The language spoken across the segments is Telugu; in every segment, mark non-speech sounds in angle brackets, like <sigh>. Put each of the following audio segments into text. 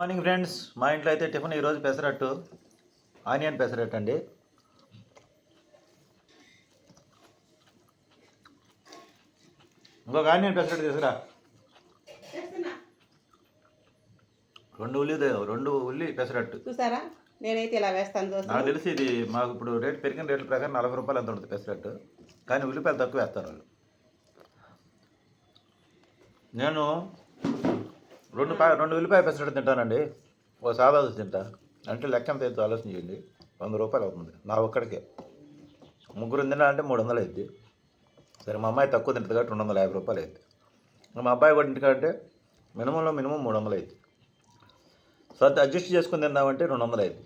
మార్నింగ్ ఫ్రెండ్స్ మా ఇంట్లో అయితే టిఫిన్ ఈరోజు పెసరట్టు ఆనియన్ పెసరట్టు అండి ఇంకొక ఆనియన్ పెసరట్టు తీసుకురా. రెండు ఉల్లి రెండు ఉల్లి పెసరట్టు. చూసారా? నేనైతే ఇలా వేస్తాను నాకు తెలిసి ఇది మాకు ఇప్పుడు రేట్ పెరిగిన రేట్ల ప్రకారం నలభై రూపాయలు ఎంత ఉంటుంది పెసరట్టు. కానీ ఉల్లిపాయలు తక్కువ వేస్తారు వాళ్ళు. నేను రెండు పా రెండు ఉల్లిపాయ పెసరట్టు తింటానండి. ఓ సాదా దోశ తింటా. అంటే లెక్క ఎంత అవుతుందో ఆలోచన చేయండి. వంద రూపాయలు అవుతుంది. నా ఒక్కడికే. ముగ్గురు తినాలంటే మూడు వందలు అయింది సరే మా అమ్మాయి తక్కువ తింటుంది కాబట్టి రెండు వందల యాభై రూపాయలు అయింది మా అబ్బాయి కూడా ఇంటికంటే మినిమంలో మినిమం మూడు వందలు అయింది సరే అడ్జస్ట్ చేసుకుని తిందామంటే రెండు వందలు అయింది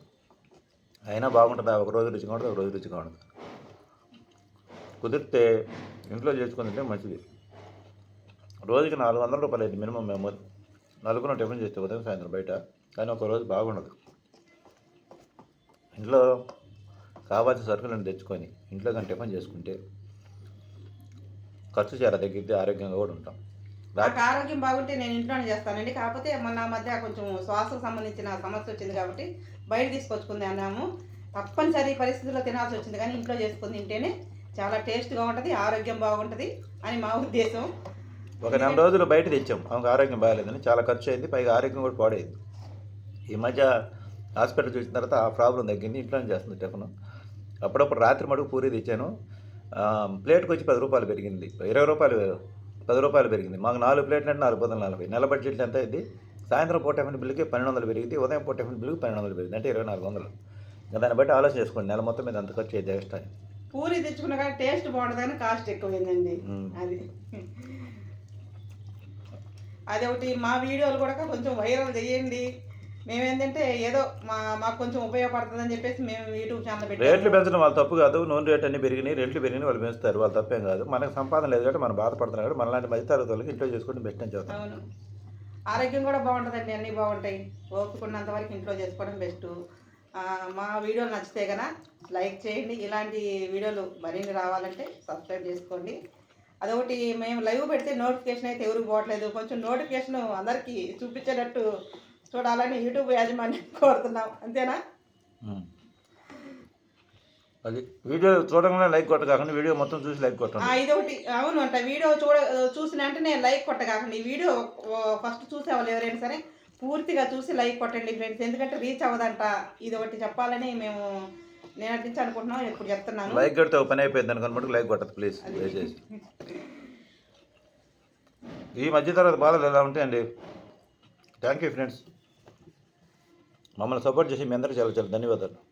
అయినా బాగుంటుందా. ఒక రోజు రుచిగా ఉంటుంది ఒక రోజు రుచిగా ఉంటుంది. కుదిరితే ఇంట్లో చేసుకుని తింటే మంచిది. రోజుకి నాలుగు వందల రూపాయలు అయింది మినిమం మేము. నలుగురు టిఫిన్ చేస్తే ఉదయం సాయంత్రం బయట. కానీ ఒకరోజు బాగుండదు. ఇంట్లో కావాల్సిన సరుకులను తెచ్చుకొని ఇంట్లో కానీ టిఫిన్ చేసుకుంటే ఖర్చు చాలా తగ్గిద్ది ఆరోగ్యంగా కూడా ఉంటాం. నాకు ఆరోగ్యం బాగుంటే నేను ఇంట్లోనే చేస్తానండి. కాకపోతే మొన్న మధ్య కొంచెం శ్వాసకు సంబంధించిన సమస్య వచ్చింది కాబట్టి బయట తీసుకొచ్చుకుంది అన్నాము. తప్పనిసరి పరిస్థితుల్లో తినాల్సి వచ్చింది కానీ ఇంట్లో చేసుకుని తింటేనే చాలా టేస్ట్గా ఉంటుంది ఆరోగ్యం బాగుంటుంది అని మా ఉద్దేశం. ఒక నెల రోజులు బయట తెచ్చాం. ఆమెకు ఆరోగ్యం బాగాలేదని చాలా ఖర్చు అయింది. పైగా ఆరోగ్యం కూడా పాడైంది. ఈ మధ్య హాస్పిటల్ చూసిన తర్వాత ఆ ప్రాబ్లం తగ్గింది. ఇంట్లోనే చేస్తుంది టిఫిన్. అప్పుడప్పుడు రాత్రి మటుకు పూరి తెచ్చాను. ప్లేట్కి వచ్చి పది రూపాయలు పెరిగింది. ఇరవై రూపాయలు పది రూపాయలు పెరిగింది. మాకు నాలుగు ప్లేట్లు అంటే నాలుగు వందల నలభై. నెల బడ్జెట్ ఎంత అయింది? సాయంత్రం పూట టిఫిన్ బిల్లుకి పన్నెండు వందలు పెరిగింది. ఉదయం పూట టిఫిన్ బిల్లుకి పన్నెండు వందలు పెరిగింది. అంటే ఇరవై నాలుగు వందలు. దాన్ని బట్టి ఆలోచన చేసుకోండి. నెల మొత్తం మీద అంత ఖర్చు అయితే ఎక్స్ట్రా పూరి తెచ్చుకున్న కానీ టేస్ట్ బాగుంటుంది కానీ కాస్ట్ ఎక్కువైందండి. అది. అది ఒకటి మా వీడియోలు కూడా కొంచెం వైరల్ చేయండి. మేమేంటంటే ఏదో మా మాకు కొంచెం ఉపయోగపడుతుందని చెప్పేసి మేము యూట్యూబ్ ఛానల్ రేట్లు పెట్టాము పెంచడం వాళ్ళ తప్పు కాదు. నూనె రేట్ అన్ని పెరిగినాయి. రేట్లు పెరిగినాయి. వాళ్ళు పెంచుతారు. వాళ్ళ తప్పేం కాదు. మనకు సంపాదన లేదు కాబట్టి మనం బాధపడుతున్నాం కాబట్టి మనలాంటి మధ్య తరగతి వాళ్ళకి ఇంట్లో చేసుకుంటే బెస్ట్ అని చెప్తాం. అవును. ఆరోగ్యం కూడా బాగుంటుందండి. అన్నీ బాగుంటాయి. ఓపుకున్నంత వరకు ఇంట్లో చేసుకోవడం బెస్ట్. మా వీడియోలు నచ్చితే కనుక లైక్ చేయండి. ఇలాంటి వీడియోలు మరిన్ని రావాలంటే సబ్స్క్రైబ్ చేసుకోండి. అదొకటి మేము లైవ్ పెడితే నోటిఫికేషన్ అయితే ఎవరికి పోవట్లేదు. కొంచెం నోటిఫికేషన్ అందరికీ చూపించేటట్టు చూడాలని యూట్యూబ్ యాజమాన్యం <laughs> కోరుతున్నాం. అంతేనా. అది వీడియో చూడగానే లైక్ కొట్టకాకుండా వీడియో మొత్తం చూసి లైక్ కొట్టండి. ఇదొకటి. అవును అంట వీడియో చూడ చూసిన వెంటనే లైక్ కొట్టగాకండి ఈ వీడియో ఫస్ట్ చూసే వాళ్ళు ఎవరైనా సరే పూర్తిగా చూసి లైక్ కొట్టండి ఫ్రెండ్స్. ఎందుకంటే రీచ్ అవ్వదంట. ఇది ఒకటి చెప్పాలని మేము నేను అటు నుంచి అనుకుంటున్నాం ఇప్పుడు చెప్తున్నాను. లైక్ కొడితే పని అయిపోయింది అనుకుని మటుకు లైక్ కొట్టదు. ప్లీజ్ దయచేసి. ఈ మధ్య తరగతి బాధలు ఎలా ఉంటాయండి? థ్యాంక్ యూ ఫ్రెండ్స్ మమ్మల్ని సపోర్ట్ చేసి మీ అందరికీ చాలా చాలా ధన్యవాదాలు.